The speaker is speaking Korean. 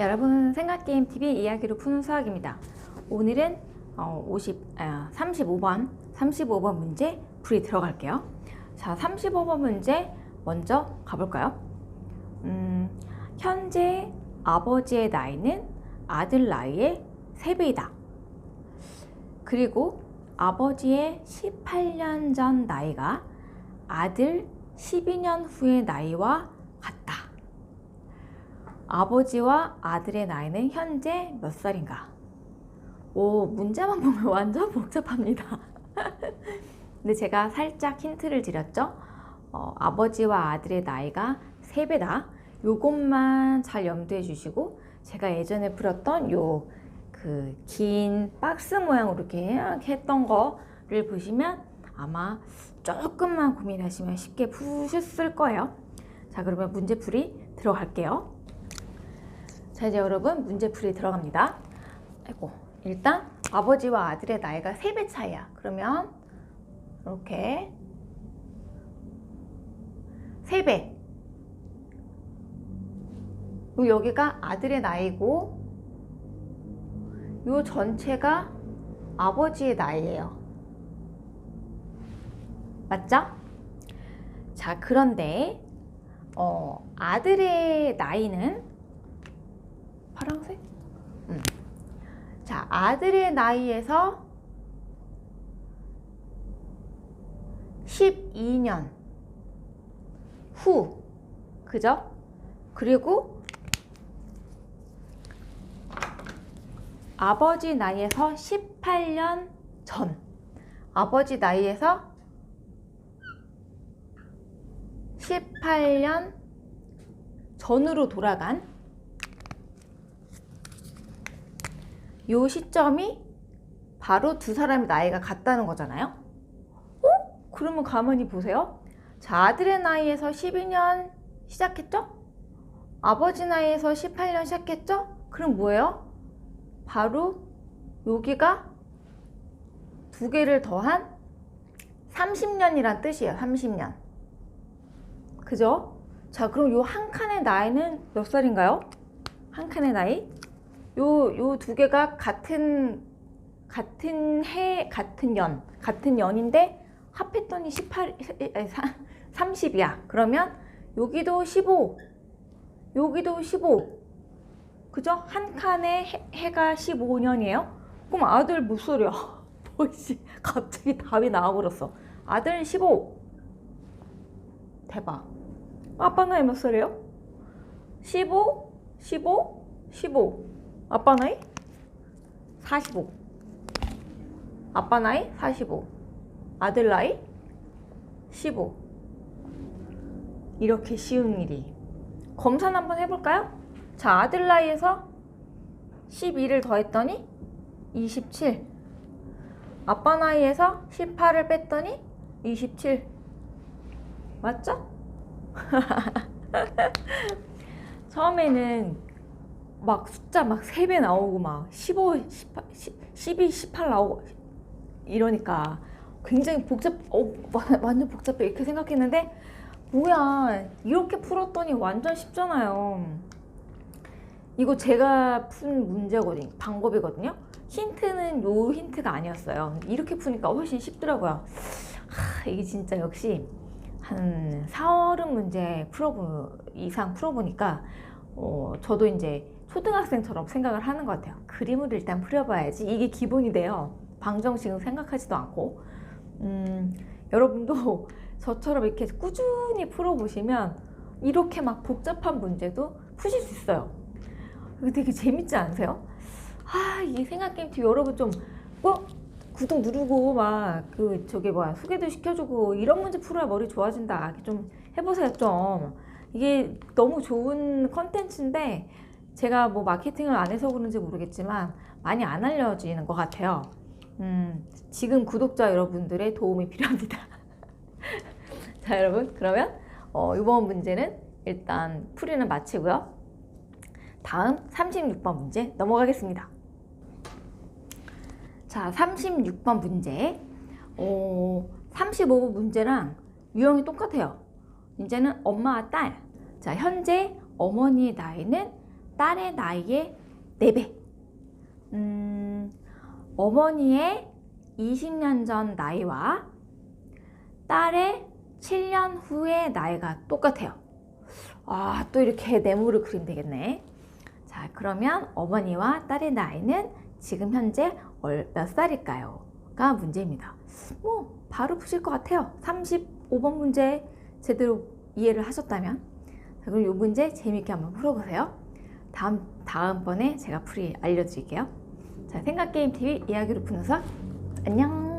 여러분 생각게임 TV 이야기로 푸는 수학입니다. 오늘은 어, 50, 아, 35번 35번 문제 풀이 들어갈게요. 자, 35번 문제 먼저 가볼까요? 음, 현재 아버지의 나이는 아들 나이의 3배이다. 그리고 아버지의 18년 전 나이가 아들 12년 후의 나이와. 아버지와 아들의 나이는 현재 몇 살인가? 오, 문제만 보면 완전 복잡합니다. 근데 제가 살짝 힌트를 드렸죠? 어, 아버지와 아들의 나이가 3배다. 요것만 잘 염두해 주시고, 제가 예전에 풀었던 요, 그, 긴 박스 모양으로 이렇게 했던 거를 보시면 아마 조금만 고민하시면 쉽게 푸셨을 거예요. 자, 그러면 문제풀이 들어갈게요. 자, 이제 여러분 문제풀이 들어갑니다. 아이고, 일단 아버지와 아들의 나이가 3배 차이야. 그러면 이렇게 3배. 그리고 여기가 아들의 나이고 요 전체가 아버지의 나이예요. 맞죠? 자, 그런데 어, 아들의 나이는 파랑색? 음. 자, 아들의 나이에서 12년 후, 그죠? 그리고 아버지 나이에서 18년 전, 아버지 나이에서 18년 전으로 돌아간 요 시점이 바로 두 사람의 나이가 같다는 거잖아요. 어? 그러면 가만히 보세요. 자, 아들의 나이에서 12년 시작했죠? 아버지 나이에서 18년 시작했죠? 그럼 뭐예요? 바로 여기가 두 개를 더한 30년이란 뜻이에요. 30년. 그죠? 자, 그럼 요 한 칸의 나이는 몇 살인가요? 한 칸의 나이? 요, 요 두 개가 같은, 같은 해, 같은 연, 같은 연인데 합했더니 18, 아니, 30이야. 그러면 여기도 15, 여기도 15. 그죠? 한 칸에 해, 해가 15년이에요? 그럼 아들 몇 소리야? 뭐지? 갑자기 답이 나와버렸어. 아들 15. 대박. 아빠 나이 몇 살이에요? 15, 15, 15. 아빠 나이? 45. 아빠 나이? 45. 아들 나이? 15. 이렇게 쉬운 일이. 검산 한번 해볼까요? 자, 아들 나이에서 12를 더했더니 27. 아빠 나이에서 18을 뺐더니 27. 맞죠? 처음에는 막 숫자 막 3배 나오고 막 15, 18, 12, 18 나오고 이러니까 굉장히 복잡, 어, 완전 복잡해 이렇게 생각했는데 뭐야 이렇게 풀었더니 완전 쉽잖아요. 이거 제가 푼 문제거든요. 방법이거든요. 힌트는 요 힌트가 아니었어요. 이렇게 푸니까 훨씬 쉽더라고요. 하, 이게 진짜 역시 한 4, 30문제 풀어보, 이상 풀어보니까, 어, 저도 이제 초등학생처럼 생각을 하는 것 같아요. 그림을 일단 풀어봐야지. 이게 기본이 돼요. 방정식은 생각하지도 않고. 음, 여러분도 저처럼 이렇게 꾸준히 풀어보시면 이렇게 막 복잡한 문제도 푸실 수 있어요. 되게 재밌지 않으세요? 아, 이 생각게임 TV 여러분 좀, 어? 구독 누르고 막 그 저기 뭐야 소개도 시켜주고 이런 문제 풀어야 머리 좋아진다 좀 해보세요 좀 이게 너무 좋은 컨텐츠인데 제가 뭐 마케팅을 안 해서 그런지 모르겠지만 많이 안 알려지는 것 같아요 음 지금 구독자 여러분들의 도움이 필요합니다 자 여러분 그러면 어, 이번 문제는 일단 풀이는 마치고요 다음 36번 문제 넘어가겠습니다 자, 36번 문제. 어, 35번 문제랑 유형이 똑같아요. 이제는 엄마와 딸. 자, 현재 어머니의 나이는 딸의 나이의 4배. 음, 어머니의 20년 전 나이와 딸의 7년 후의 나이가 똑같아요. 아, 또 이렇게 네모를 그리면 되겠네. 자, 그러면 어머니와 딸의 나이는 지금 현재 얼- 몇 살일까요? 가 문제입니다. 뭐, 바로 푸실 것 같아요. 35번 문제 제대로 이해를 하셨다면. 자, 그럼 이 문제 재밌게 한번 풀어보세요. 다음, 다음번에 제가 풀이 알려드릴게요. 자, 생각게임TV 이야기로 푸는 수학. 안녕!